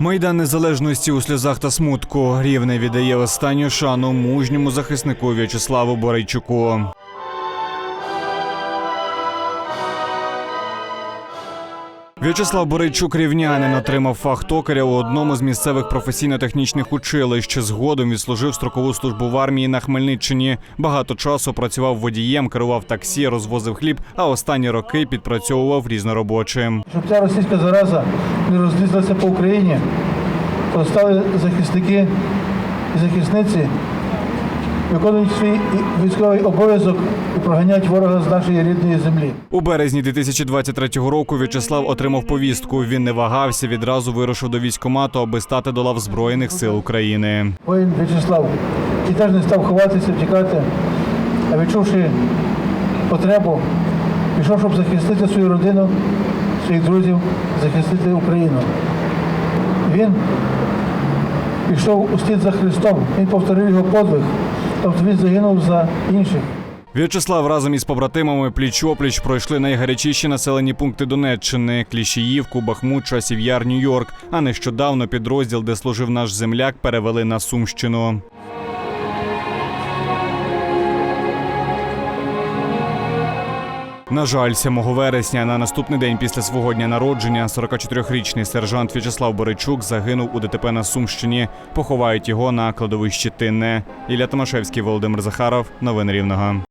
Майдан незалежності у сльозах та смутку. Рівне віддає останню шану мужньому захиснику В'ячеславу Борейчуку. В'ячеслав Борейчук рівнянин отримав фах токаря у одному з місцевих професійно-технічних училищ. Згодом відслужив строкову службу в армії на Хмельниччині. Багато часу працював водієм, керував таксі, розвозив хліб, а останні роки підпрацьовував різноробочим. Щоб ця російська зараза не розлізлася по Україні, то стали захисники і захисниці виконують свій військовий обов'язок і проганять ворога з нашої рідної землі. У березні 2023 року В'ячеслав отримав повістку. Він не вагався, відразу вирушив до військкомату, аби стати до лав Збройних сил України. Воїн В'ячеслав і теж не став ховатися, втікати, а відчувши потребу, пішов, щоб захистити свою родину, своїх друзів, захистити Україну. Він пішов у слід за Христом, він повторив його подвиг, тобто він загинув за інших. В'ячеслав разом із побратимами пліч-опліч пройшли найгарячіші населені пункти Донеччини: Кліщіївку, Бахмут, Часів'яр, Нью-Йорк. А нещодавно підрозділ, де служив наш земляк, перевели на Сумщину. На жаль, 7 вересня на наступний день після свого дня народження 44-річний сержант В'ячеслав Боричук загинув у ДТП на Сумщині. Поховають його на кладовищі Тинне. Ілля Томашевський, Володимир Захаров. Новини Рівного.